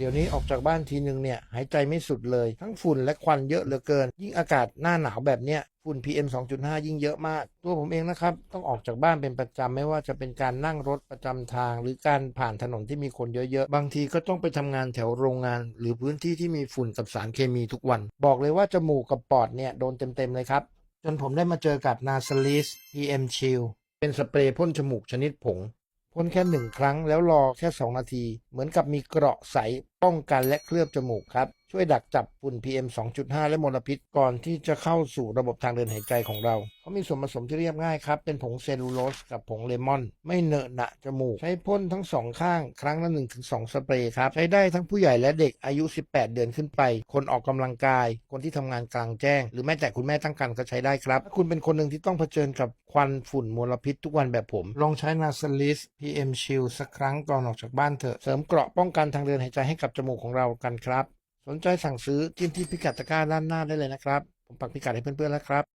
เดี๋ยวนี้ออกจากบ้านทีนึงเนี่ยหายใจไม่สุดเลย ทั้งฝุ่นและควันเยอะเหลือเกิน ยิ่งอากาศหน้าหนาวแบบเนี้ยฝุ่น PM 2.5 ยิ่งเยอะมาก ตัวผมเองนะครับ ต้องออกจากบ้านเป็นประจำไม่ว่าจะเป็นการนั่งรถประจำทาง หรือการผ่านถนนที่มีคนเยอะๆ บางทีก็ต้องไปทำงานแถวโรงงาน หรือพื้นที่ที่มีฝุ่นกับสารเคมีทุกวัน บอกเลยว่าจมูกกับปอดเนี่ยโดนเต็มๆเลยครับ จนผมได้มาเจอกับ n a s a l i s PM Chill เป็นสเปรย์พ่นจมูกชนิดผง พ่นแค่หนึ่งครั้งแล้วรอแค่ 2 นาที เหมือนกับมีเกราะใสป้องกันและเคลือบจมูกครับ ช่วยดักจับฝุ่น PM 2.5 และมลพิษก่อนที่จะเข้าสู่ระบบทางเดินหายใจของเรา เขามีส่วนผสมที่เรียบง่ายครับ เป็นผงเซลลูโลสกับผงเลมอน ไม่เหนอะหนะจมูก ใช้พ่นทั้งสองข้าง ครั้งละ1-2 สเปรย์ครับ ใช้ได้ทั้งผู้ใหญ่และเด็กอายุ 18 เดือนขึ้นไป คนออกกำลังกาย คนที่ทำงานกลางแจ้ง หรือแม้แต่คุณแม่ตั้งครรภ์ก็ใช้ได้ครับ ถ้าคุณเป็นคนหนึ่งที่ต้องเผชิญกับควันฝุ่นมลพิษทุกวันแบบผม ลองใช้นาซลิส PM Shield สักครั้งก่อนออกจากบ้านเถอะ เสริมเกราะป้องกันทางเดินหายใจให้กับจมูกของเรากันครับ สนใจสั่งซื้อจิ้มที่พิกัดตะกร้าด้านหน้าได้เลยนะครับ ผมปักพิกัดให้เพื่อนๆแล้วครับ